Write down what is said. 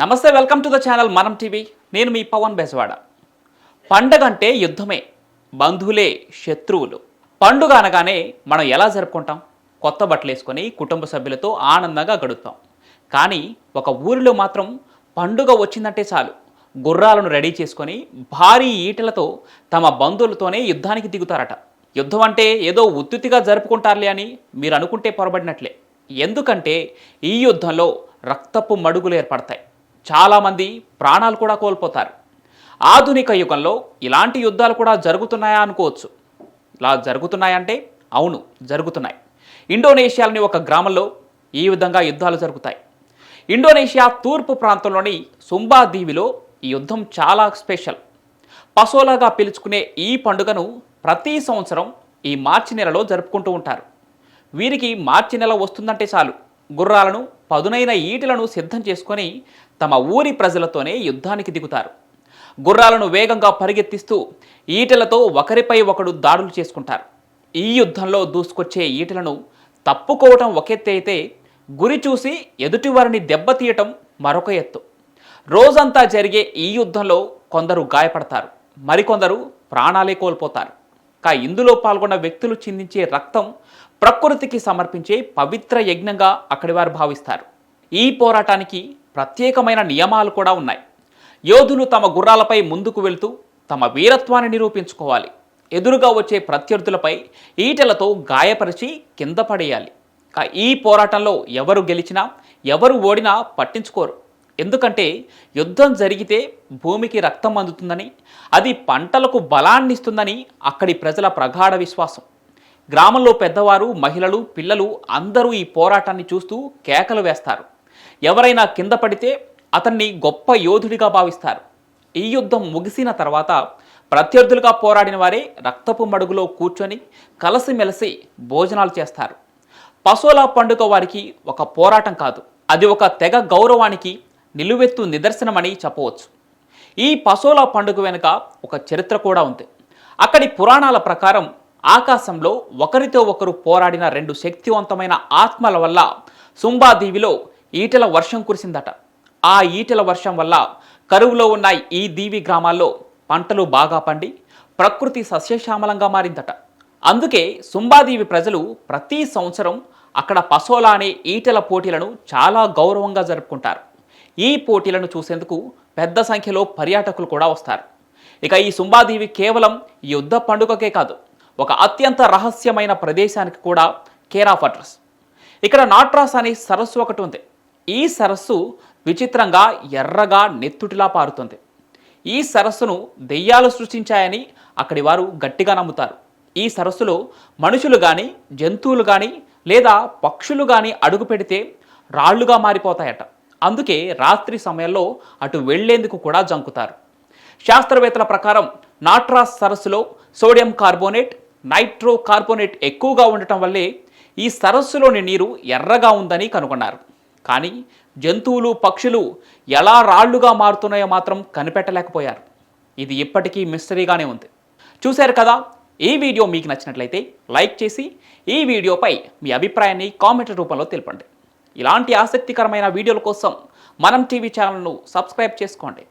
నమస్తే welcome to the channel Manam TV. నేను మీ పవన్ బెజవాడ. పండగ అంటే యుద్ధమే బంధువులే శత్రువులు. పండుగ అనగానే మనం ఎలా జరుపుకుంటాం? కొత్త బట్టలు వేసుకొని కుటుంబ సభ్యులతో ఆనందంగా గడుపుతాం. కానీ ఒక ఊరిలో మాత్రం పండుగ వచ్చిందంటే చాలు. గుర్రాలను రెడీ చేసుకొని భారీ ఈటలతో తమ బంధువులతోనే యుద్ధానికి దిగుతారట. యుద్ధం అంటే ఏదో ఉత్తుతిగా జరుపుకుంటారులే అని మీరు అనుకుంటే పొరబడినట్లే. ఎందుకంటే ఈ యుద్ధంలో రక్తపు మడుగులు ఏర్పడతాయి. చాలామంది ప్రాణాలు కూడా కోల్పోతారు. ఆధునిక యుగంలో ఇలాంటి యుద్ధాలు కూడా జరుగుతున్నాయా అనుకోవచ్చు. ఇలా జరుగుతున్నాయంటే అవును జరుగుతున్నాయి. ఇండోనేషియాలోని ఒక గ్రామంలో ఈ విధంగా యుద్ధాలు జరుగుతాయి. ఇండోనేషియా తూర్పు ప్రాంతంలోని సుంబా దీవిలో ఈ యుద్ధం చాలా స్పెషల్. పసోలాగా పిలుచుకునే ఈ పండుగను ప్రతి సంవత్సరం ఈ మార్చి నెలలో జరుపుకుంటూ ఉంటారు. వీరికి మార్చి నెల వస్తుందంటే చాలు. గుర్రాలను పదునైన ఈటలను సిద్ధం చేసుకొని తమ ఊరి ప్రజలతోనే యుద్ధానికి దిగుతారు. గుర్రాలను వేగంగా పరిగెత్తిస్తూ ఈటలతో ఒకరిపై ఒకడు దాడులు చేసుకుంటారు. ఈ యుద్ధంలో దూసుకొచ్చే ఈటలను తప్పుకోవటం ఒక ఎత్తు అయితే గురి చూసి ఎదుటివారిని దెబ్బతీయటం మరొక ఎత్తు. రోజంతా జరిగే ఈ యుద్ధంలో కొందరు గాయపడతారు. మరికొందరు ప్రాణాలే కోల్పోతారు. కా ఇందులో పాల్గొన్న వ్యక్తులు చిందించే రక్తం ప్రకృతికి సమర్పించే పవిత్ర యజ్ఞంగా అక్కడి వారు భావిస్తారు. ఈ పోరాటానికి ప్రత్యేకమైన నియమాలు కూడా ఉన్నాయి. యోధులు తమ గుర్రాలపై ముందుకు వెళ్తూ తమ వీరత్వాన్ని నిరూపించుకోవాలి. ఎదురుగా వచ్చే ప్రత్యర్థులపై ఈటలతో గాయపరిచి కింద పడేయాలి. కా- ఈ పోరాటంలో ఎవరు గెలిచినా ఎవరు ఓడినా పట్టించుకోరు. ఎందుకంటే యుద్ధం జరిగితే భూమికి రక్తం అందుతుందని అది పంటలకు బలాన్ని ఇస్తుందని అక్కడి ప్రజల ప్రగాఢ విశ్వాసం. గ్రామంలో పెద్దవారు మహిళలు పిల్లలు అందరూ ఈ పోరాటాన్ని చూస్తూ కేకలు వేస్తారు. ఎవరైనా కింద పడితే అతన్ని గొప్ప యోధుడిగా భావిస్తారు. ఈ యుద్ధం ముగిసిన తర్వాత ప్రత్యర్థులుగా పోరాడిన వారే రక్తపు మడుగులో కూర్చొని కలిసిమెలిసి భోజనాలు చేస్తారు. పసోలా పండుగ వారికి ఒక పోరాటం కాదు. అది ఒక తెగ గౌరవానికి నిలువెత్తు నిదర్శనమని చెప్పవచ్చు. ఈ పసోలా పండుగ వెనుక ఒక చరిత్ర కూడా ఉంది. అక్కడి పురాణాల ప్రకారం ఆకాశంలో ఒకరితో ఒకరు పోరాడిన రెండు శక్తివంతమైన ఆత్మల వల్ల సుంబాదీవిలో ఈటెల వర్షం కురిసిందట. ఆ ఈటెల వర్షం వల్ల కరువులో ఉన్న ఈ దీవి గ్రామాల్లో పంటలు బాగా పండి ప్రకృతి సస్యశ్యామలంగా మారిందట. అందుకే సుంబాదీవి ప్రజలు ప్రతి సంవత్సరం అక్కడ పసోలా అనే ఈటెల పోటీలను చాలా గౌరవంగా జరుపుకుంటారు. ఈ పోటీలను చూసేందుకు పెద్ద సంఖ్యలో పర్యాటకులు కూడా వస్తారు. ఇక ఈ సుంబాదేవి కేవలం యుద్ధ పండుగకే కాదు ఒక అత్యంత రహస్యమైన ప్రదేశానికి కూడా కేర్ ఆఫ్ అడ్రస్ ఇక్కడ నాట్రాస్ అనే సరస్సు ఒకటి ఉంది. ఈ సరస్సు విచిత్రంగా ఎర్రగా నెత్తుటిలా పారుతుంది. ఈ సరస్సును దెయ్యాలు సృష్టించాయని అక్కడి వారు గట్టిగా నమ్ముతారు. ఈ సరస్సులో మనుషులు కానీ జంతువులు కానీ లేదా పక్షులు కానీ అడుగు పెడితే రాళ్ళుగా మారిపోతాయట. అందుకే రాత్రి సమయంలో అటు వెళ్ళేందుకు కూడా జంకుతారు. శాస్త్రవేత్తల ప్రకారం నాట్రాస్ సరస్సులో సోడియం కార్బోనేట్ నైట్రో కార్బోనేట్ ఎక్కువగా ఉండటం వల్లే ఈ సరస్సులోని నీరు ఎర్రగా ఉందని కనుగొన్నారు. కానీ జంతువులు పక్షులు ఎలా రాళ్ళుగా మారుతున్నాయో మాత్రం కనిపెట్టలేకపోయారు. ఇది ఇప్పటికీ మిస్టరీగానే ఉంది. చూశారు కదా ఈ వీడియో మీకు నచ్చినట్లయితే లైక్ చేసి ఈ వీడియోపై మీ అభిప్రాయాన్ని కామెంట్ రూపంలో తెలపండి. ఇలాంటి ఆసక్తికరమైన వీడియోల కోసం మనం టీవీ ఛానల్ను సబ్స్క్రైబ్ చేసుకోండి.